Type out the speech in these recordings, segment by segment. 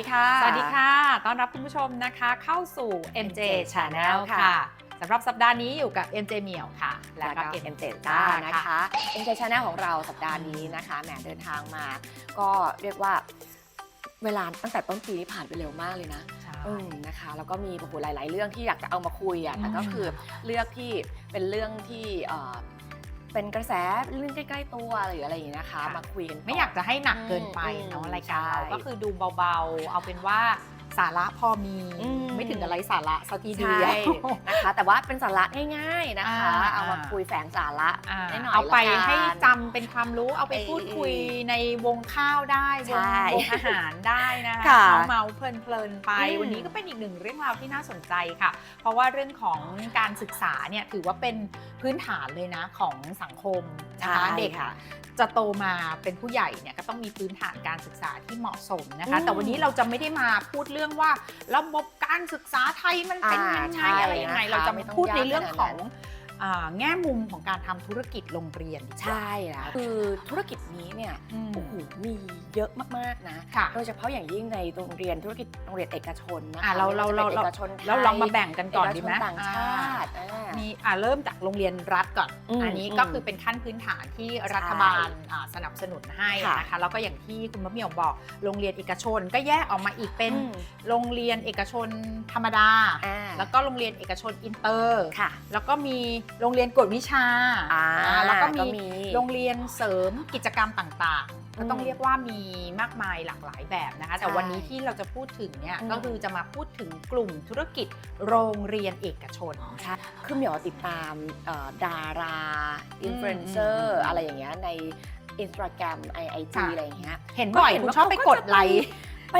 สวัสดีค่ะ สวัสดีค่ะ ต้อนรับคุณผู้ชมนะคะ เข้าสู่ MJ Channel ค่ะสำหรับสัปดาห์นี้อยู่กับ MJ เหมียวค่ะ แล้วก็เอ็เอ็มมเจต้านะคะเอ็มเจชาแนลของเราสัปดาห์นี้นะคะแหมเดินทางมา ก็เรียกว่าเวลาตั้งแต่ต้นปีนี้ผ่านไปเร็วมากเลยนะอืมนะคะแล้วก็มีโอ้โหหลาย ๆ เรื่องที่อยากจะเอามาคุยอะแต่ก็คือเลือกที่เป็นเรื่องที่ เอ่อเป็นกระแสเรื่องใกล้ๆตัวหรืออะไรอย่างนี้นะคะ ค่ะ มาคุยกันไม่อยากจะให้หนักเกินไปอืมเนาะรายการเราใช่ ก็คือดูเบาๆ เอาเป็นว่าสาระพอมีอืม ไม่ถึงอะไรสาระสักทีเดีใช่ยวนะคะ แต่ว่าเป็นสาระง่าย ๆนะคะ อ่า เอามาคุยแฝงสาระ อ่านิดหน่อยเอาไปละกันให้จำเป็นความรู้เอาไปเออพูดคุยในวงข้าวได้วใช่งวงอาหารได้นะคะค่ะเมาๆเพลินๆไป อืมวันนี้ก็เป็นอีกหนึ่งเรื่องราวที่น่าสนใจค่ะ เพราะว่าเรื่องของการศึกษาเนี่ยถือว่าเป็นพื้นฐานเลยนะของสังคมนะคะใช่เด็กค่ะจะโตมาเป็นผู้ใหญ่เนี่ยก็ต้องมีพื้นฐานการศึกษาที่เหมาะสมนะคะ อืม แต่วันนี้เราจะไม่ได้มาพูดเรื่องว่าระบบการศึกษาไทยมันเป็นยังอ่าไงใช่อะไรยังไงนะคะเราจะไม่ต้องพูดในยากเรื่องขนาดนั้นของอ่า แง่มุมของการทำธุรกิจโรงเรียนดีกว่า ใช่แล้วคือธุรกิจนี้เนี่ยอืม โอ้โหมีเยอะมากๆนะค่ะ โดยเฉพาะอย่างยิ่งในโรงเรียนธุรกิจโรงเรียนเอกชนนะคะอะเราเราเรา ไม่ว่จะป็นเอกชนไทยแล้วลองมาแบ่งกันก่อนดีไหมเชต่างชาติอ่า มีอ่าเริ่มจากโรงเรียนรัฐก่อน อืมอันนี้ก็คือเป็นขั้นพื้นฐานที่รัฐบาลอ่าสนับสนุนให้ค่ะ นะคะ แล้วก็อย่างที่คุณมะเหมี่ยวบอก โรงเรียนเอกชนก็แยกออกมาอีกเป็นอืมโรงเรียนเอกชนธรรมดา อ่าแล้วก็โรงเรียนเอกชนอินเตอร์ ค่ะ แล้วก็มีโรงเรียนกวดวิชาอ่าอ่าแล้วก็ก็มีมีโรงเรียนเสริมกิจกรรมต่างๆ ก็ต้องอืมเรียกว่ามีมากมายหลากหลายแบบนะคะ แต่ใช่วันนี้ที่เราจะพูดถึงเนี่ยอืม ก็คือจะมาพูดถึงกลุ่มธุรกิจโรงเรียนเอกชน ใช่คือเหมียวติดตามเอ่อดาราอินฟลูเอนเซออืมร์อืมอะไรอย่างเงี้ยในอินสตาแกรมไอไอจีค่ะ อะไรอย่างเงี้ย เห็นบ่อยก็เห็นคุณว่าชอบไปเขากก็ดจะไลค์ ไป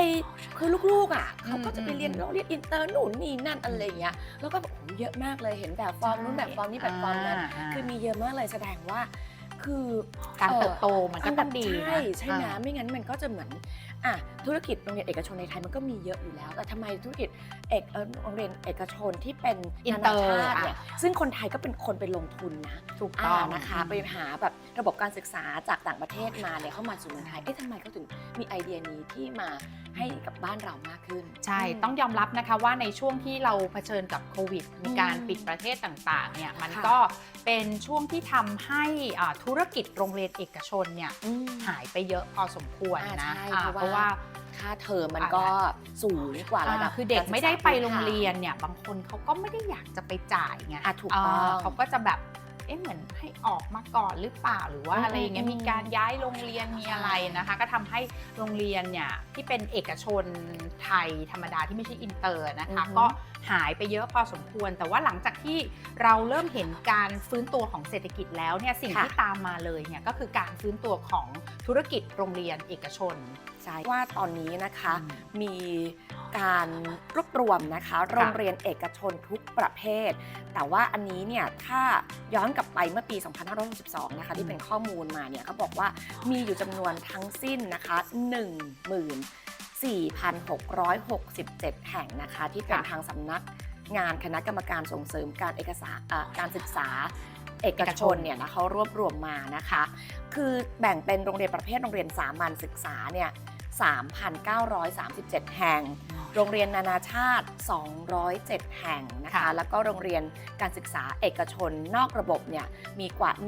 คือลูกๆอะเขาก็จะไปอืมเรียนอืมโรงเรียนอินเตอร์หนูนนี่นั่นอะไรอย่างเงี้ยแล้วก็แบบโอ้โหเยอะมากเลยเห็นแบบฟอร์มนู้นแบบฟอร์มนี้แบบฟอร์มนั้นาคือมีเยอะมากเลยแสดงว่าคือการเติบโตมันก็ต้องดีใช่นะใช่ไหมอ่าไม่งั้นมันก็จะเหมือนอะธุรกิจโรงเรียนเอกชนในไทยมันก็มีเยอะอยู่แล้ว แต่ทำไมธุรกิจเอกเอ่อโรงเรียนเอกชนที่เป็นอินนาเตอนาร์ชาติเนี่ยอะซึ่งคนไทยก็เป็นคนไปลงทุนนะถูกอ่าต้องนะคะไปหาแบบระบบการศึกษาจากต่างประเทศมาเนี่ยเข้ามาสู่เมืองไทยเอ๊ะทำไมเขาถึงมีไอเดียนี้ที่มาให้กับบ้านเรามากขึ้น ใช่ ต้องยอมรับนะคะว่าในช่วงที่เราเผชิญกับโควิด มีการอืมปิดประเทศต่างๆ เนี่ย มันค่ะก็เป็นช่วงที่ทำให้อ่าธุรกิจโรงเรียนเอกชนเนี่ยอืมหายไปเยอะพอสมควรอ่านะใช่อ่าเพเพราะราะว่าว่าค่าเทอมมันก็สูงกว่าระดับอ่าคือเด็การศึษาไม่ได้ไปโรงพื้นฐานเรียนเนี่ย บางคนเขาก็ไม่ได้อยากจะไปจ่ายไงอะถูกต้องาเขาก็จะแบบเอ๊ะเหมือนให้ออกมาก่อนหรือเปล่าหรือว่าอืมอะไรอย่างเงี้ยอืมมีการย้ายโรงเรียนมีใช่อะไรนะคะ ก็ทำให้โรงเรียนเนี่ยที่เป็นเอกชนไทยธรรมดาที่ไม่ใช่อินเตอร์นะคะอือฮึก็ หายไปเยอะพอสมควร แต่ว่าหลังจากที่เราเริ่มเห็นการฟื้นตัวของเศรษฐกิจแล้วเนี่ยสิ่งที่ตามมาเลยเนี่ยก็คือการฟื้นตัวของธุรกิจโรงเรียนเอกชนใช่ว่าตอนนี้นะคะอืมมีการรวบรวมนะคะ โรงเรียนเอกชนทุกประเภท แต่ว่าอันนี้เนี่ยถ้าย้อนกลับไปเมื่อปี 2562 นะคะ ที่เป็นข้อมูลมาเนี่ยเขาบอกว่ามีอยู่จำนวนทั้งสิ้นนะคะ 14,667 แห่งนะคะ ที่เป็นค่ะ ทางสำนักงานคณะกรรมการส่งเสริมการเอกสารอะการศึกษาเอกชนเนี่ยนะเขารวบรวมมานะคะ คือแบ่งเป็นโรงเรียนประเภทโรงเรียนสามัญศึกษาเนี่ย3,937 แห่ง โรงเรียนนานาชาติ 207 แห่งนะคะ ค่ะ แล้วก็โรงเรียนการศึกษาเอกชนนอกระบบเนี่ยมีกว่า 1523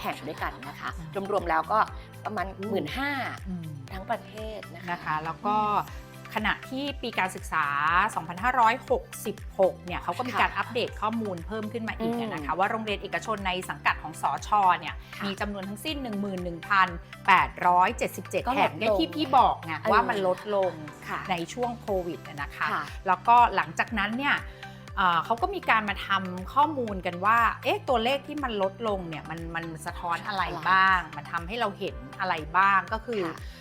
แห่งด้วยกันนะคะ รวมๆแล้วก็ ประมาณ 1 5 0 0อืม0ทั้งประเทศนะคะนะคะ แล้วก็ขณะที่ปีการศึกษา 2566 เนี่ยเขาก็มีค่ะการอัปเดตข้อมูลเพิ่มขึ้นมาอีกอืมนะคะว่าโรงเรียนเอกชนในสังกัดของสอชอเนี่ยค่ะมีจำนวนทั้งสิ้น 11,877ก็ลดแห่งเนี่ยลงที่พี่บอกไงเออว่ามันลดลงค่ะในช่วงโควิดอะนะคะค่ะแล้วก็หลังจากนั้นเนี่ย เอ่อเขาก็มีการมาทำข้อมูลกันว่า เอ๊ะ ตัวเลขที่มันลดลงเนี่ย มันมันสะท้อนอะไรอะไรบ้าง มันทำให้เราเห็นอะไรบ้าง ก็คือค่ะ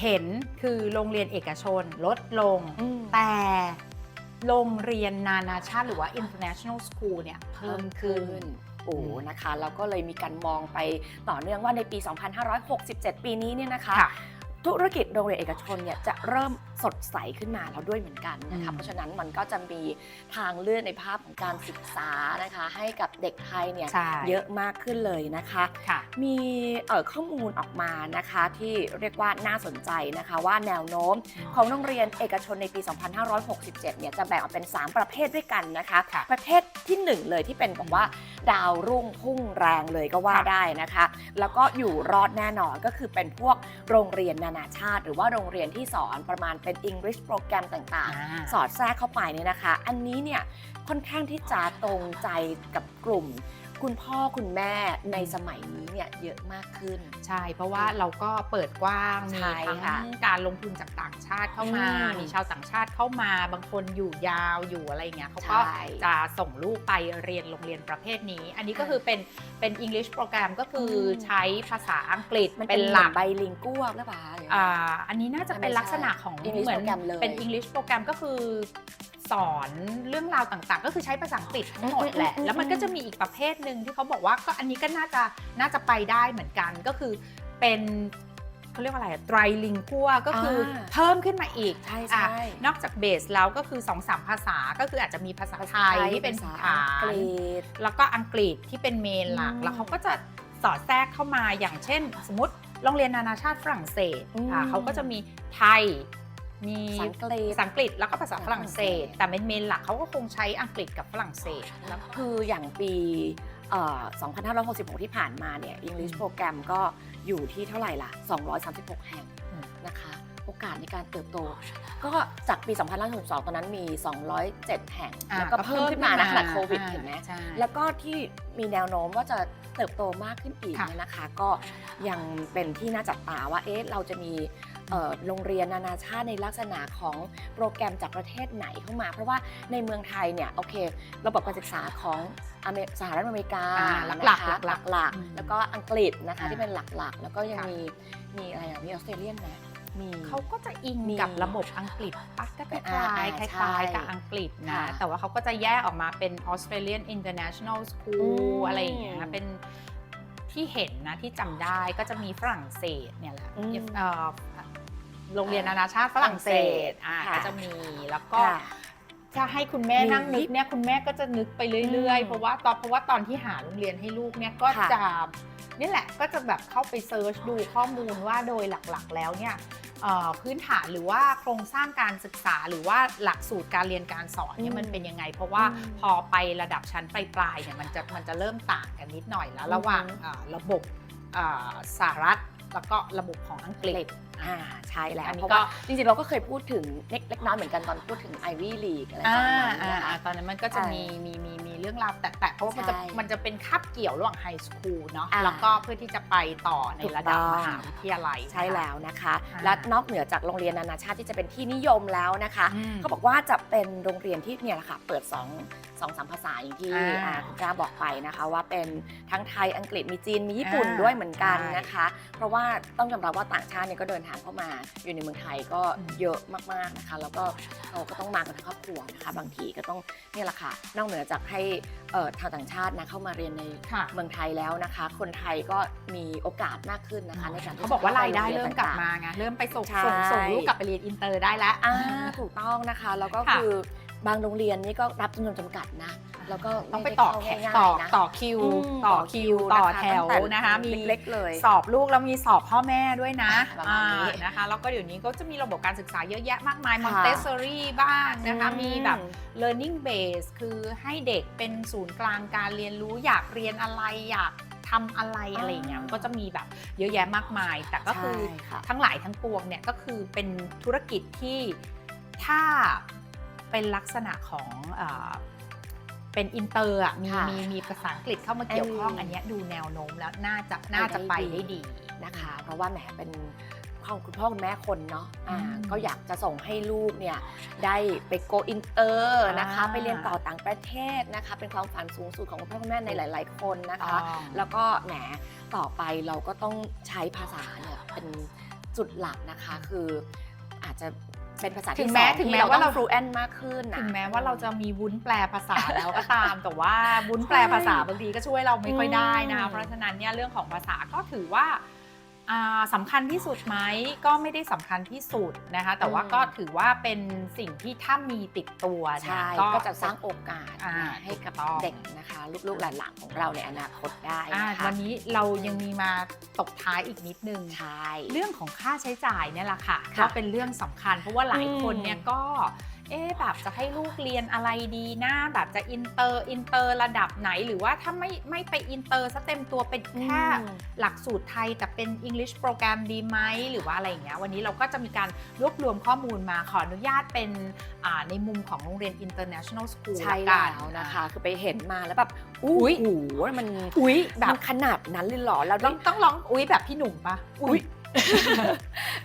เห็นคือโรงเรียนเอกชนลดลงอืมแต่โรงเรียนนานาชาติหรือว่า international school เนี่ยเพิ่มขึ้นโอ้นะคะแล้วก็เลยมีการมองไปต่อเนื่องว่าในปี 2567 ปีนี้เนี่ยนะคะค่ะธุรกิจโรงเรียนเอกชนเนี่ยจะเริ่ม สดใสขึ้นมาแล้วด้วยเหมือนกันนะคะอืมเพราะฉะนั้นมันก็จะมีทางเลือกในภาพของการศึกษานะคะ ให้กับเด็กไทยเนี่ยใช่เยอะมากขึ้นเลยนะคะ ค่ะ มีเอ่อข้อมูลออกมานะคะที่เรียกว่าน่าสนใจนะคะว่าแนวโน้มของโรงเรียนเอกชนในปี 2567 เนี่ยจะแบ่งออกเป็น 3 ประเภทด้วยกันนะคะ ค่ะประเภทที่1 เลยที่เป็นบอกว่าดาวรุ่งพุ่งแรงเลยก็ว่าค่ะ ได้นะคะ แล้วก็อยู่รอดแน่นอนก็คือเป็นพวกโรงเรียนนานาชาติ หรือว่าโรงเรียนที่สอนประมาณเป็น English โปรแกรมต่างๆอ่าสอดแทรกเข้าไปเนี่ยนะคะ อันนี้เนี่ยค่อนข้างที่จะตรงใจกับกลุ่ม คุณพ่อคุณแม่ในสมัยนี้เนี่ยเยอะมากขึ้น ใช่ เพราะว่าเราก็เปิดกว้างมีใช่ค่ะทั้งการลงทุนจากต่างชาติเข้ามาอืมมีชาวต่างชาติเข้ามา บางคนอยู่ยาวอยู่อะไรอย่างเงี้ยเขาก็ใช่จะส่งลูกไปเรียนโรงเรียนประเภทนี้ อันนี้ก็คือเป็นเป็น English โปรแกรมก็คืออมใช้ภาษาอังกฤษมันเป็เป็นนหหลัลักกใบลิงกัวหรือเปล่าหรือไงอ่าอันนี้น่าจะเป็นไม่ใช่ลักษณะของ English เหมือนโปรแกรมเลยเป็น English โปรแกรมก็คือ สอนเรื่องราวต่างๆ ก็คือใช้ภาษาอังกฤษทั้งหมดแหละอืมอืมแล้วมันก็จะมีอีกประเภทหนึ่งที่เขาบอกว่าก็อันนี้ก็น่าจะน่าจะไปได้เหมือนกันก็คือเป็นเขาเรียกว่าอะไรไตรลิงกัวก็คืออาเพิ่มขึ้นมาอีกใช่อะใช่นอกจากเบสแล้วก็คือ2อสภาษาก็คืออาจจะมีภาษาไทยที่เป็นภาฐาษาอังนกฤษแล้วก็อังกฤษที่เป็นเมนหลักอืมแล้วเขาก็จะสอดแทรกเข้ามาอย่างเช่น สมมติโรงเรียนนานาชาติฝรั่งเศสอืมอ่าเขาก็จะมีไทย มีภาษาอังกฤษภาษาอังกฤษแล้วก็ภาษาฝรั่งเศสฝรั่งเศส แต่เมนเมนหลักเขาก็คงใช้อังกฤษกับฝรั่งเศสแล้วก็คืออย่างปีเอ่อ2566 ที่ผ่านมาเนี่ย English โปรแกรมก็อยู่ที่เท่าไหร่ล่ะ 236 แห่งอืมนะคะ โอกาสในการเติบโต ก็จากปี 2562 ตอนนั้นมี 207 แห่งอ่าแล้วก็เพิ่มขึ้นมานะขณะโควิดอ่าเห็นไหมใช่แล้วก็ที่มีแนวโน้มว่าจะเติบโตมากขึ้นอีกค่ะเนี่ยนะคะ ก็ยังเป็นที่น่าจับตาว่าเอ๊ะเราจะมีเอ่อ โรงเรียนนานาชาติในลักษณะของโปรแกรมจากประเทศไหนเข้ามา เพราะว่าในเมืองไทยเนี่ยโอเค ระบบการศึกษาของอเมสหรัฐอเมริกาอ่านะคะหลักๆหลักๆหลักอืมๆแล้วก็อังกฤษนะคะอ่าที่เป็นหลักๆแล้วก็ยังค่ะมีมีอะไรอะมีออสเตรเลียนนะมีเขาก็จะอิงมีกับระบบอังกฤษปะก็คล้ายอ่าๆคอ่าล้ายใช่ๆกับอังกฤษนะค่ะแต่ว่าเขาก็จะแยกออกมาเป็น Australian International อื School มอะไรอย่างเงี้ยเป็นที่เห็นนะที่จำได้ก็จะมีฝรั่งเศสเนี่ยแหละอืมเอ่อ โรงเรียนนานาชาติฝรั่งเศสอ่าค่ะก็จะมีแล้วก็ ค่ะถ้าให้คุณแม่มีนั่งนึกเนี่ยคุณแม่ก็จะนึกไปเรื่อยอืมๆเพราะว่าตอนเพราะว่าตอนที่หาโรงเรียนให้ลูกเนี่ยก็ค่ะ จะนี่แหละก็จะแบบเข้าไปเซิร์ชดูข้อมูลว่าโดยหลักๆ แล้วเนี่ยเอ่อพื้นฐานหรือว่าโครงสร้างการศึกษาหรือว่าหลักสูตรการเรียนการสอนเนี่ยอืมมันเป็นยังไง เพราะว่าอืมพอไประดับชั้นปลายๆเนี่ยมันจะมันจะเริ่มต่างกันนิดหน่อยแล้ว ระหว่างอืมเอ่อระบบเอ่อสหรัฐแล้วก็ระบบของอังกฤษ อ่าใช่แล้วอันนี้เพราะก็ ว่าจริงๆเราก็เคยพูดถึงเล็กเล็กน้อยเหมือนกันตอนพูดถึง Ivy League อะไรประอ่ามาณนี้อ่านะคะอ่าตอนนั้นมันก็จะอ่ามีมีมีมีมี เรื่องราวแตะๆเพราะว่ามันจะใช่มันจะเป็นคาบเกี่ยวระหว่างไฮสคูลเนาะอ่าแล้วก็เพื่อที่จะไปต่อในถูกระดับต้อง มหาวิทยาลัยใช่แล้วนะคะอ่าและนอกเหนือจากโรงเรียนนานาชาติที่จะเป็นที่นิยมแล้วนะคะอืมเขาบอกว่าจะเป็นโรงเรียนที่เนี่ยแหละค่ะเปิด2องสองสามภาษาอย่างที่อ่าอ่าคุณกล้าบอกไปนะคะ ว่าเป็นทั้งไทยอังกฤษมีจีนมีญี่ปุ่นอ่าด้วยเหมือนกันใช่นะคะ เพราะว่าต้องยอมรับว่าต่างชาติเนี่ยก็เดินทางเข้ามา อยู่ในเมืองไทยก็อืม เยอะมากๆนะคะ แล้วก็เราก็ต้องมากันทั้งครอบครัวนะคะ บางทีก็ต้องเนี่ยแหละค่ะนอกเหนือจากให้เอ่อชาวต่างชาตินะเข้ามาเรียนในค่ะเมืองไทยแล้วนะคะ คนไทยก็มีโอกาสมากขึ้นนะคะในการที่เขาจะบอกว่ารายได้ข้ไปโงเริ่ยมนกลับต่งๆมาไงเริ่มไปส่งใช่ ส่งส่งลูกกลับไปเรียนอินเตอร์ได้แล้ว อ่าถูกต้องนะคะ แล้วก็ค่ะ คือ บางโรงเรียนนี่ก็รับจำนวนจำกัดนะ แล้วก็ต้องไปม่ด้ต่อเข้าแขกง่ายๆต่อนะ ต่อคิวมต่อคิว ต่อแถวตั้งแต่นะคะมีเล็กๆเลยสอบลูกแล้วมีสอบพ่อแม่ด้วยนะประมาณนี้อ่านะคะ แล้วก็เดี๋ยวนี้ก็จะมีระบบการศึกษาเยอะแยะมากมายค่ะ Montessori บ้างนะคะอืมมีแบบ learning base คือให้เด็กเป็นศูนย์กลางการเรียนรู้อยากเรียนอะไรอยากทำอะไรอะไรอย่างเงี้ยอ่ามัมันก็จะมีแบบเยอะแยะมากมาย แต่ก็คือ ใช่ค่ะ ทั้งหลายทั้งปวงเนี่ยก็คือเป็นธุรกิจที่ถ้า เป็นลักษณะของเออเป็นอินเตอร์อะมีค่ะมีมีภาษาอังกฤษเข้ามาเกี่ยวข้องอืมอันเนี้ยดูแนวโน้มแล้วน่าจะน่าจะไปได้ดีนะคะ เพราะว่าแหมเป็นของคุณพ่อคุณแม่คนเนาะอ่าอืมก็อยากจะส่งให้ลูกเนี่ยได้ไปโกอินเตอร์นะคะอ่าไปเรียนต่อต่างประเทศนะคะ เป็นความฝันสูงสุดของคุณพ่อคุณแม่ในหลาย ๆ คนนะคะต้องแล้วก็แหมต่อไปเราก็ต้องใช้ภาษาเนี่ยเป็นจุดหลักนะคะคืออาจจะ เป็นภาษาถึที่งสแม้องถึงที่แม้เราว่าต้เรา อง fluent มากขึ้นนะ ถึงแม้ว่าเราจะมีวุ้นแปลภาษาแล้วก็ตาม แต่ว่าวุ้นแปลภาษาบางทีก็ช่วยเราไม่ค่อยได้นะคะอืม เพราะฉะนั้นเนี่ยเรื่องของภาษาก็ถือว่าอ่า สำคัญที่สุดไหมก็ไม่ได้สำคัญที่สุดนะคะ แต่ว่าอืมก็ถือว่าเป็นสิ่งที่ถ้ามีติดตัวเนี่ยใช่ก็จะสร้างโอกาสอ่าให้กับถูกต้องเด็กนะคะ ลูกๆหลานๆของเราในอนาคตได้อ่านะคะวันนี้เรายังมีมาตกท้ายอีกนิดนึงใช่เรื่องของค่าใช้จ่ายเนี่ยแหละค่ะค่ะก็เป็นเรื่องสำคัญ เพราะว่าหลายคนเนี่ยอืมก็ เอ๊ะแบบจะให้ลูกเรียนอะไรดีนะแบบจะอินเตอร์อินเตอร์ระดับไหนหรือว่าถ้าไม่ไม่ไปอินเตอร์ซะเต็มตัวเป็นแค่อืมหลักสูตรไทยแต่เป็น English โปรแกรมดีไหมหรือว่าอะไรอย่างเงี้ยวันนี้เราก็จะมีการรวบรวมข้อมูลมาขออนุญาตเป็นอ่าในมุมของโรงเรียน International School ใช่ละกัแล้วนนะคะ คือไปเห็นมาแล้วแบบอุ๊อุ้ยยโอ้โหมันอุ๊ยแบแบบบขนาดนั้นเลยเหรอแล้วต้ได้องต้องร้องอุ๊ยแบบพี่หนุ่มปะอุ๊ย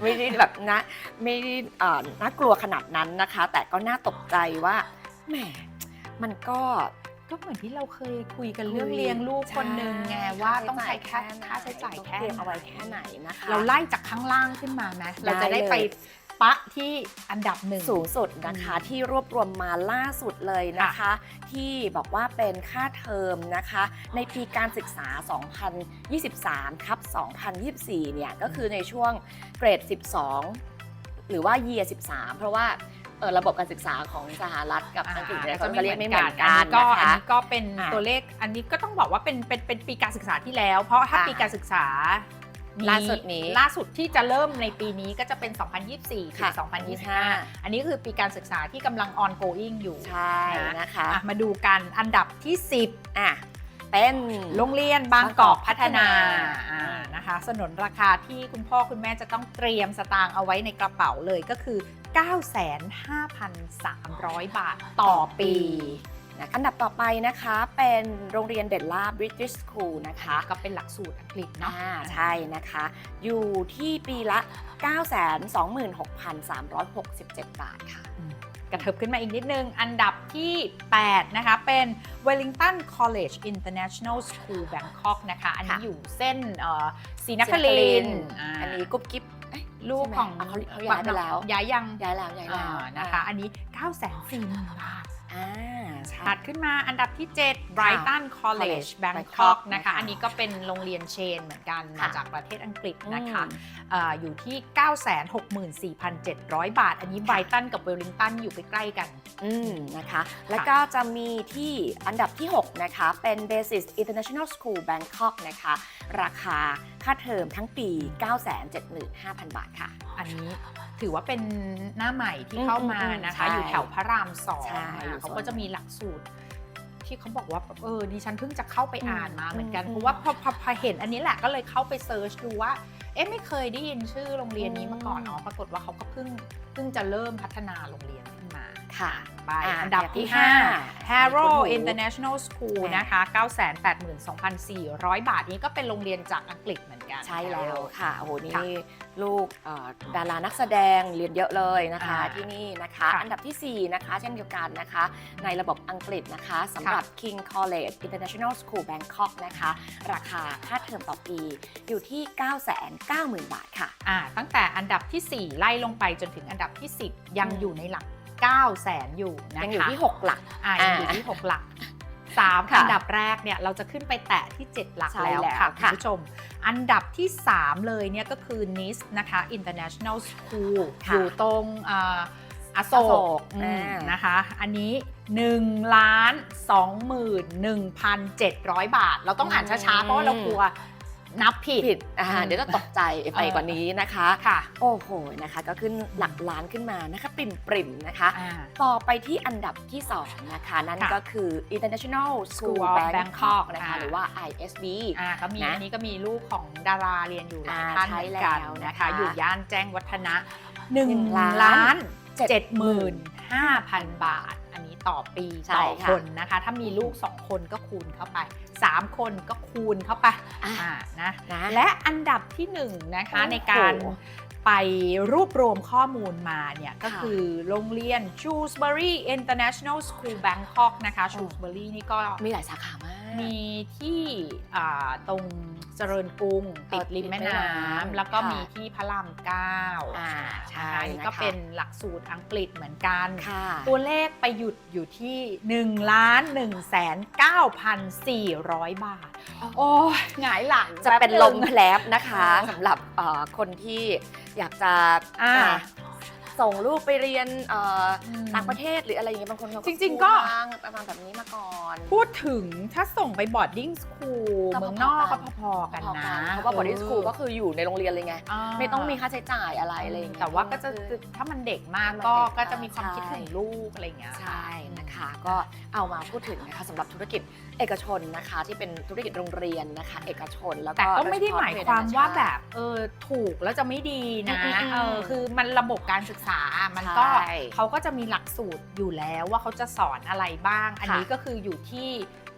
ไม่ได้แบบนะไม่ได้เอ่อน่ากลัวขนาดนั้นนะคะ แต่ก็น่าตกใจว่าแหมมันก็ก็เหมือนที่เราเคยคุยกันเรื่องคุยเลี้ยงลูกคนหนึ่งไงใช่ว่าต้องใช้ค่าค่าใช้ค่าจ่าใช้ยจ่ายแค่แค่ไหนต้องเตรียมเอาไว้แค่ไหนนะคะเราไล่จากข้างล่างขึ้นมาไหมเราจะได้ได้เลยไป ปะที่อันดับหนึ่งสูงสุดนะคะอืมที่รวบรวมมาล่าสุดเลยนะคะ ที่บอกว่าเป็นค่าเทอมนะคะ ในปีการศึกษา 2023ทับ2024 เนี่ยก็คือในช่วงเกรด 12 หรือว่า year 13 เพราะว่าเอ่อระบบการศึกษาของสหรัฐกับอังกฤษเนี่ยเขาจะเรียกไม่เหมือนกันก็นะอันคะนี้ก็เป็นอะตัวเลขอันนี้ก็ต้องบอกว่าเป็นเป็นเป็นปีการศึกษาที่แล้ว เพราะถ้าค่ะปีการศึกษามี ล่าสุดนี้ล่าสุดที่จะเริ่มในปีนี้ก็จะเป็น 2024ถึค่ะง2025 อันนี้คือปีการศึกษาที่กำลัง ongoing อยู่ใช่นะคะอะมาดูกันอันดับที่ 10อะเป็นโรงเรียนบางกอกพัฒนาบางกอกพัฒนาอ่านะคะ สนนราคาที่คุณพ่อคุณแม่จะต้องเตรียมสตางค์เอาไว้ในกระเป๋าเลยก็คือ 95,300 บาทต่อปี นะคะอันดับต่อไปนะคะเป็นโรงเรียนเดลล่าบริ t i ช s คูลนะคะ ก็เป็นหลักสูตรอังกฤษเนาะอ่าใช่นะคะ อยู่ที่ปีละ 926,367 บาทค่ะกระเถิบขึ้นมาอีกนิดนึง อันดับที่ 8 นะคะ เป็น Wellington College International School Bangkok นะคะ อันนี้ค่ะอยู่เส้นเอ่อศรีนครินทร์าอันนี้กุ๊บกิ๊บเอ๊ะลูกของใช่ไหมเขาเขาย้ายไปแล้ว ย้ายยังย้ายแล้วย้ายแล้วอ่านะคะ อันนี้9 4 0 0 0 0บาทอ่าใช่ ถัดขึ้นมาอันดับที่ 7 Brighton College College Bangkok Bangkok นะคะนะคะ อันนี้ก็เป็นโรงเรียนเชนเหมือนกันมาค่ะจากประเทศอังกฤษอืมนะคะเอออยู่ที่ 964,700 บาท อันนี้ Brighton กับ Wellington อยู่ใกล้ๆกันอืมนะคะ แล้วก็จะมีที่อันดับที่ 6 นะคะ เป็น Basis International School Bangkok นะคะ ราคาค่าเทอมทั้งปี 975,000 บาทค่ะ อันนี้ถือว่าเป็นหน้าใหม่ที่อืมเข้ามาอืมนะคะใช่อยู่แถวพระรามสองใช่อะอยู่เขาโซนก็จะมีหลักสูตรที่เขาบอกว่าเออดิฉันเพิ่งจะเข้าไปอืมอ่านมาเหมือนกันอืมเพราะว่าพอพอพอเห็นอันนี้แหละก็เลยเข้าไปเซิร์ชดูว่า เอ๊ะไม่เคยได้ยินชื่อโรงเรียนนี้มาก่อนอืมอ๋อปรากฏว่าเขาก็เพิ่งเพิ่งจะเริ่มพัฒนาโรงเรียนขึ้นมาค่ะไปอะอันดับที่อันดับที่ห้า5 Harrow คุณหนู International School แหม่นะคะ 982,400 บาทนี้ก็เป็นโรงเรียนจากอังกฤษเหมือน กัน ใช่แล้วค่ะโอ้โหนี่ค่ะลูกเอ่อดารานักแสดงเรียนเยอะเลยนะคะอ่าที่นี่นะคะค่ะอันดับทีสี่ 4 นะคะ เช่นเดียวกันนะคะ ในระบบอังกฤษนะคะสำหรับ King College International School Bangkok นะคะ ราคาค่าเทอมต่อปีอยู่ที่ 990,000 บาทค่ะอ่าตั้งแต่อันดับที่ 4 ไล่ลงไปจนถึงอันดับที่ 10 ยังอืมอยู่ในหลัก9แสนอยู่นะคะยังอยู่ที่ 6 หลักอ่ายังอยู่ที่ 6 หลัก 3 ค่ะอันดับแรกเนี่ยเราจะขึ้นไปแตะที่ 7 หลักใช่แล้วแล้วค่ะคุณค่ะผู้ชม อันดับที่ 3 เลยเนี่ยก็คือ NIST นะคะ International School ค่ะอยู่ตรงอ่าอโศอโศกกอืมอ่านนะคะ อันนี้1ล้าน21,700 บาท เราต้องอ่านช้าๆ เพราะว่าเรากลัว นับผิดผิดอ่าอืมเดี๋ยวจะตกใจไปกว่านี้นะคะค่ะโอ้โหนะคะ ก็ขึ้นหลักล้านขึ้นมานะคะปริมปริมๆนะคะอ่าต่อไปที่อันดับที่2นะคะนั่นค่ะก็คือ International School School of Bangkok Bangkok นะคะอ่าหรือว่า ISB อ่าก็มีนะอันนี้ก็มีลูกของดาราเรียนอยู่หลายอ่าท่านใช่เหมือนกันแล้วนะนะคะคะ อยู่ย่านแจ้งวัฒนะหนึ่ง1ล้าล้านนเจ็ดหมื่น75,000 บาทอันนี้ ต่อปีใช่ต่อค่ะคนนะคะ ถ้ามีลูก 2 คนก็คูณเข้าไป 3 คนก็คูณเข้าไปอ่าอ่านะนะ และอันดับที่ 1 นะคะโอ้โห ในการ ไปรวบรวมข้อมูลมาเนี่ยก็ค่ะคือโรงเรียน Shrewsbury International School Bangkok นะคะ Shrewsbury นี่ก็มีหลายสาขามาก มีที่อ่าตรงเจริญกรุงติดริมแม่น้ำแล้วก็ค่ะมีที่พระรามเก้าอ่าใช่นะคะนี่ก็นะคะเป็นหลักสูตรอังกฤษเหมือนกันค่ะตัวเลขไปหยุดอยู่ที่1ล้าน1แสน9,400 บาท โอ้ยหงายหลังจะเป็นแป๊บลงมแผลบนะคะเออสำหรับเอ่อคนที่อยากจะอ่า อ่า ส่งลูกไปเรียนเอ่ออม ต่างประเทศหรืออะไรอย่างเงี้ยบางคนเขาจริงๆก็ทางประมาณแบบนี้มาก่อน พูดถึงถ้าส่งไปบอร์ดดิ้งสคูลก็พอๆเมืองนอกกัก็นพอๆกันพอนะกันเพราะว่าบอดี้สคูลก็คืออยู่ในโรงเรียนเลยไงาไม่ต้องมีค่าใช้จ่ายอะไรอะไรอย่างเงี้ย แต่ว่าก็จะคือถ้ามันเด็กมากถ้ามันก็เด็กก็จะมีความใช่คิดถึงลูกอะไรอย่างเงี้ย ใช่นะคะก็เอามาพูดถึงนะคะสำหรับธุรกิจเอกชนนะคะ ที่เป็นธุรกิจโรงเรียนนะคะ เอกชนแล้วก็ แต่ก็ไม่ได้หมายความว่าแบบโดยเฉพะเออถูกแล้วจะไม่ดีนะอืมอืมอืม เออคือมันระบบการศึกษามันก็ใช่เขาก็จะมีหลักสูตรอยู่แล้วว่าเขาจะสอนอะไรบ้าง อันนี้ค่ะก็คืออยู่ที่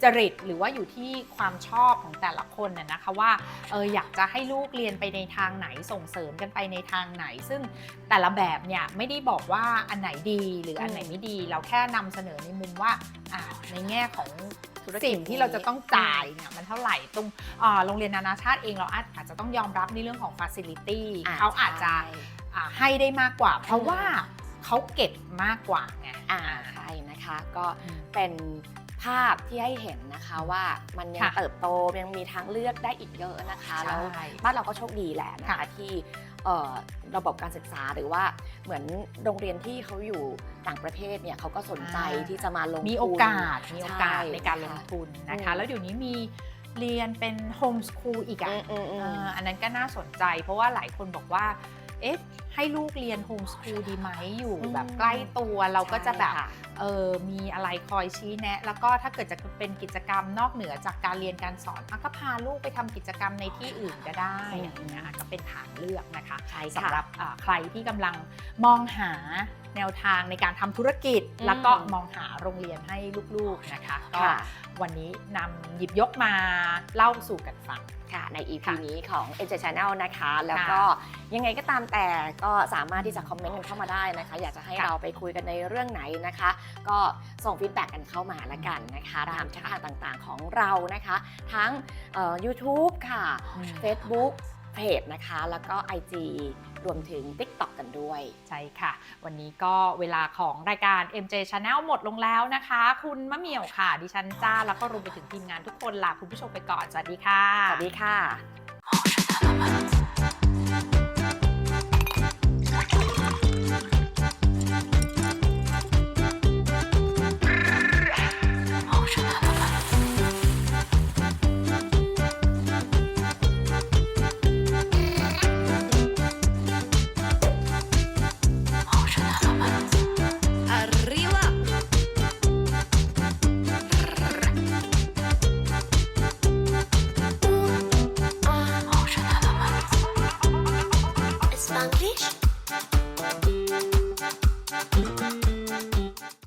จริตหรือว่าอยู่ที่ความชอบของแต่ละคนน่ะนะคะว่าเอออยากจะให้ลูกเรียนไปในทางไหนส่งเสริมกันไปในทางไหน ซึ่งแต่ละแบบเนี่ยไม่ได้บอกว่าอันไหนดีหรืออันไหนไม่ดี เราแค่นำเสนอในมุมว่าอ่าในแง่ของธุรกิจ สิ่งที่เราจะต้องจ่ายเนี่ยมันเท่าไหร่ตรงอ่าโรงเรียนนานาชาติเองเราอาจอาจจะต้องยอมรับในเรื่องของ Facility เขาอาจจะ ใช่อ่า ให้ได้มากกว่า เพราะว่าเขาเก็บมากกว่าไงอ่าใช่นะคะก็เป็นภาพที่ให้เห็นนะคะว่ามันยังค่ะเติบโตยังมีทางเลือกได้อีกเยอะนะคะใช่แล้วบ้านเราก็โชคดีแหละนะคะค่ะที่เอ่อระบบการศึกษาหรือว่าเหมือนโรงเรียนที่เขาอยู่ต่างประเทศเนี่ยเขาก็สนใจที่จะมาลงมีทุนโอกาสมีโอกาสใช่ในการลงทุนนะคะอืมแล้วเดี๋ยวนี้มีเรียนเป็นโฮมสคูลอีกอือะมอืมอืมเอ่ออันนั้นก็น่าสนใจ เพราะว่าหลายคนบอกว่า เอ๊ะให้ลูกเรียนโฮมสคูลดีไหมอยู่อืมแบบใกล้ตัวเราก็จะแบบใช่ค่เออมีอะไรคอยชี้แนะ แล้วก็ถ้าเกิดจะเป็นกิจกรรมนอกเหนือจากการเรียนการสอนอะก็พาลูกไปทำกิจกรรมในที่อื่นก็ได้อืมอย่างเงี้ยก็เป็นทางเลือกนะคะใช่ค่ะสำหรับอ่าใครที่กำลังมองหาแนวทางในการทำธุรกิจอืมแล้วก็มองหาโรงเรียนให้ลูกๆนะคะก็ค่ะวันนี้นำหยิบยกมาเล่าสู่กันฟัง ค่ะใน EP ค่ะนี้ของ e n j Channel นะคะ แล้วก็ยังไงก็ตามแต่ก็สามารถที่จะคอมเมนต์กันเข้ามาได้นะคะ อยากจะให้ค่ะเราไปคุยกันในเรื่องไหนนะคะ ก็ส่งฟีดแบ็กกันเข้ามาละกันนะคะได้ตามช่องค่ะทางต่างๆของเรานะคะ ทั้งเอ่อ YouTube ค่ะ Facebook เพจนะคะ แล้วก็ IG รวมถึง TikTok กันด้วย ใช่ค่ะ วันนี้ก็เวลาของรายการ MJ Channel หมดลงแล้วนะคะ คุณมะเหมี่ยวค่ะ ดิฉันจ้า แล้วก็รวมไปถึงทีมงานทุกคนลาคุณผู้ชมไปก่อน สวัสดีค่ะ สวัสดีค่ะ